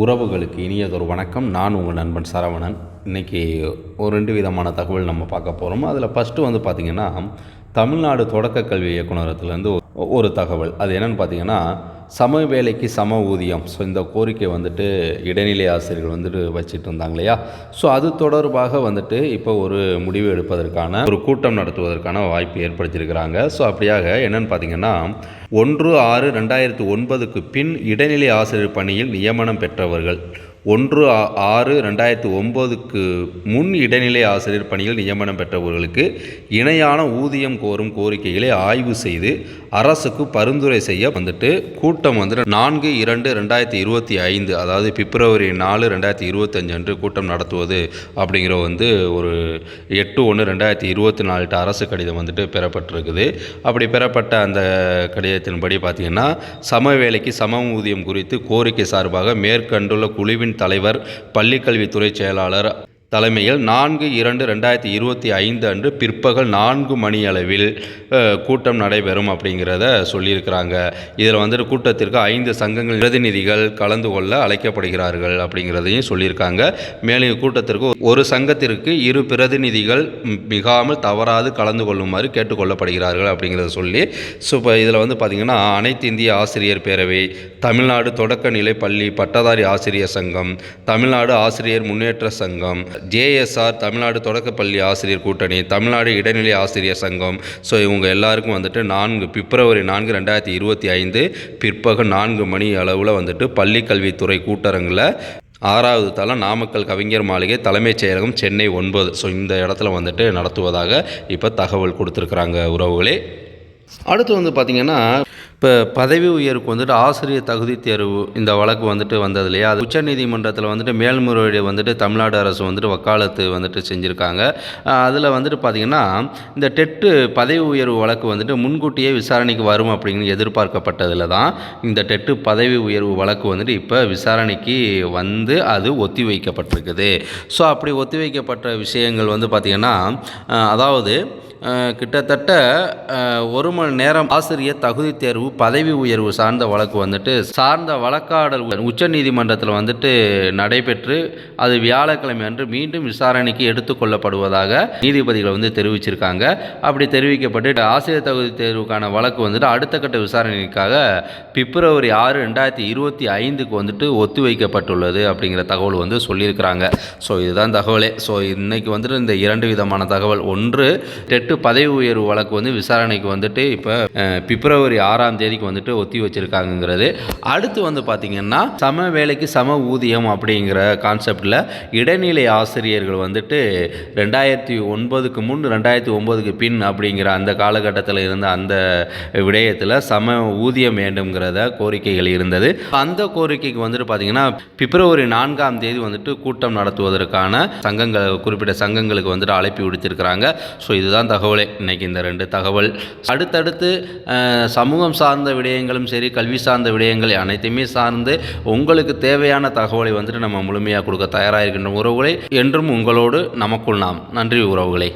உறவுகளுக்கு இனியதொரு வணக்கம். நான் உங்கள் நண்பன் சரவணன். இன்றைக்கி ஒரு ரெண்டு விதமான தகவல் நம்ம பார்க்க போகிறோம் அதில் ஃபஸ்ட்டு வந்து பார்த்திங்கன்னா தமிழ்நாடு தொடக்க கல்வி இயக்குனரத்துலேருந்து ஒரு தகவல். அது என்னென்னு பார்த்திங்கன்னா சம வேலைக்கு சம ஊதியம். ஸோ இந்த கோரிக்கை வந்துட்டு இடைநிலை ஆசிரியர்கள் வந்துட்டு வச்சுட்டு இருந்தாங்க இல்லையா ஸோ அது தொடர்பாக வந்துட்டு இப்போ ஒரு முடிவு எடுப்பதற்கான ஒரு கூட்டம் நடத்துவதற்கான வாய்ப்பு ஏற்படுத்தியிருக்கிறாங்க. ஸோ அப்படியாக என்னென்னு பார்த்தீங்கன்னா ஒன்று ஆறு ரெண்டாயிரத்து ஒன்பதுக்கு பின் இடைநிலை ஆசிரியர் பணியில் நியமனம் பெற்றவர்கள். ஒன்று ஆறு ரெண்டாயிரத்தி ஒம்போதுக்கு முன் இடைநிலை ஆசிரியர் பணியில் நியமனம் பெற்றவர்களுக்கு இணையான ஊதியம் கோரும் கோரிக்கைகளை ஆய்வு செய்து அரசுக்கு பரிந்துரை செய்ய வந்துட்டு கூட்டம் வந்துட்டு நான்கு இரண்டு ரெண்டாயிரத்தி இருபத்தி ஐந்து அதாவது பிப்ரவரி நாலு ரெண்டாயிரத்தி இருபத்தஞ்சு அன்று கூட்டம் நடத்துவது அப்படிங்கிற வந்து ஒரு எட்டு ஒன்று ரெண்டாயிரத்தி இருபத்தி நாலு அரசு கடிதம் வந்துட்டு பெறப்பட்டிருக்குது. அப்படி பெறப்பட்ட அந்த கடிதத்தின்படி பார்த்திங்கன்னா சம வேலைக்கு சம ஊதியம் குறித்து கோரிக்கை சார்பாக மேற்கண்டுள்ள குழுவின் தலைவர் பள்ளிக்கல்வித்துறை செயலாளர் தலைமையில் நான்கு இரண்டு ரெண்டாயிரத்தி இருபத்தி ஐந்து அன்று பிற்பகல் நான்கு மணி அளவில் கூட்டம் நடைபெறும் அப்படிங்கிறத சொல்லியிருக்கிறாங்க. இதில் வந்துட்டு கூட்டத்திற்கு ஐந்து சங்கங்கள் பிரதிநிதிகள் கலந்து கொள்ள அழைக்கப்படுகிறார்கள் அப்படிங்கிறதையும் சொல்லியிருக்காங்க. மேலும் கூட்டத்திற்கு ஒரு சங்கத்திற்கு இரு பிரதிநிதிகள் மிகாமல் தவறாது கலந்து கொள்ளுமாறு கேட்டுக்கொள்ளப்படுகிறார்கள் அப்படிங்கிறத சொல்லி ஸோ இப்போ இதில் வந்து பார்த்திங்கன்னா அனைத்து இந்திய ஆசிரியர் பேரவை தமிழ்நாடு தொடக்கநிலை பள்ளி பட்டதாரி ஆசிரியர் சங்கம் தமிழ்நாடு ஆசிரியர் முன்னேற்ற சங்கம் ஜேஎஸ்ஆர் தமிழ்நாடு தொடக்கப்பள்ளி ஆசிரியர் கூட்டணி தமிழ்நாடு இடைநிலை ஆசிரியர் சங்கம். ஸோ இவங்க எல்லாருக்கும் வந்துட்டு நான்கு பிப்ரவரி நான்கு ரெண்டாயிரத்தி இருபத்தி ஐந்து பிற்பகல் நான்கு மணி அளவில் வந்துட்டு பள்ளி கல்வித்துறை கூட்டரங்கில் ஆறாவது தளம் நாமக்கல் கவிஞர் மாளிகை தலைமைச் செயலகம் சென்னை ஒன்பது. ஸோ இந்த இடத்துல வந்துட்டு நடத்துவதாக இப்போ தகவல் கொடுத்துருக்குறாங்க உறவுகளே. அடுத்து வந்து பார்த்திங்கன்னா இப்போ பதவி உயர்வுக்கு வந்துட்டு ஆசிரியர் தகுதி தேர்வு இந்த வழக்கு வந்துட்டு வந்தது இல்லையா? அது உச்சநீதிமன்றத்தில் வந்துட்டு மேல்முறையீடு வந்துட்டு தமிழ்நாடு அரசு வந்துட்டு வக்காலத்து வந்துட்டு செஞ்சுருக்காங்க. அதில் வந்துட்டு பார்த்திங்கன்னா இந்த டெட்டு பதவி உயர்வு வழக்கு வந்துட்டு முன்கூட்டியே விசாரணைக்கு வரும் அப்படின்னு எதிர்பார்க்கப்பட்டதில் தான் இந்த டெட்டு பதவி உயர்வு வழக்கு வந்துட்டு இப்போ விசாரணைக்கு வந்து அது ஒத்தி வைக்கப்பட்டிருக்குது. ஸோ அப்படி ஒத்தி வைக்கப்பட்ட விஷயங்கள் வந்து பார்த்திங்கன்னா அதாவது கிட்டத்தட்ட ஒரு மணி நேரம் ஆசிரியர் தகுதி தேர்வு பதவி உயர்வு சார்ந்த வழக்கு வந்துட்டு சார்ந்த வழக்காடல் உச்சநீதிமன்றத்தில் வந்துட்டு நடைபெற்று அது வியாழக்கிழமை அன்று மீண்டும் விசாரணைக்கு எடுத்துக்கொள்ளப்படுவதாக நீதிபதிகள் வந்து தெரிவிச்சிருக்காங்க. அப்படி தெரிவிக்கப்பட்டு ஆசிரியர் தகுதி தேர்வுக்கான வழக்கு வந்துட்டு அடுத்த கட்ட விசாரணைக்காக பிப்ரவரி ஆறு ரெண்டாயிரத்தி இருபத்தி ஐந்துக்கு வந்துட்டு ஒத்தி வைக்கப்பட்டுள்ளது அப்படிங்கிற தகவல் வந்து சொல்லியிருக்கிறாங்க. ஸோ இதுதான் தகவலே. ஸோ இன்னைக்கு வந்துட்டு இந்த இரண்டு விதமான தகவல். ஒன்று எட்டு பதவி உயர்வு வழக்கு வந்து விசாரணைக்கு வந்துட்டு இப்போ பிப்ரவரி ஆறாம் தேதிக்கு வந்துட்டு ஒத்தி வச்சிருக்காங்கங்கிறது. அடுத்து வந்து பார்த்திங்கன்னா சம வேலைக்கு சம ஊதியம் அப்படிங்கிற கான்செப்டில் இடைநிலை ஆசிரியர்கள் வந்துட்டு ரெண்டாயிரத்தி ஒன்பதுக்கு முன் ரெண்டாயிரத்தி ஒன்பதுக்கு பின் அப்படிங்கிற அந்த காலகட்டத்தில் இருந்த அந்த விடயத்தில் சம ஊதியம் வேண்டும்ங்கிறத கோரிக்கைகள் இருந்தது. அந்த கோரிக்கைக்கு வந்துட்டு பார்த்திங்கன்னா பிப்ரவரி நான்காம் தேதி வந்துட்டு கூட்டம் நடத்துவதற்கான சங்கங்கள் குறிப்பிட்ட சங்கங்களுக்கு வந்துட்டு அழைப்பு விடுத்திருக்கிறாங்க. ஸோ இதுதான் தகவல். இன்னைக்கு இந்த ரெண்டு தகவல். அடுத்தடுத்து சமூகம் சார்ந்த விடயங்களும் சரி கல்வி சார்ந்த விடயங்கள் அனைத்தையுமே சார்ந்து உங்களுக்கு தேவையான தகவலை வந்துட்டு நம்ம முழுமையாக கொடுக்க தயாராக இருக்கின்ற உறவுகளை. என்றும் உங்களோடு நமக்குள் நாம். நன்றி உறவுகளை.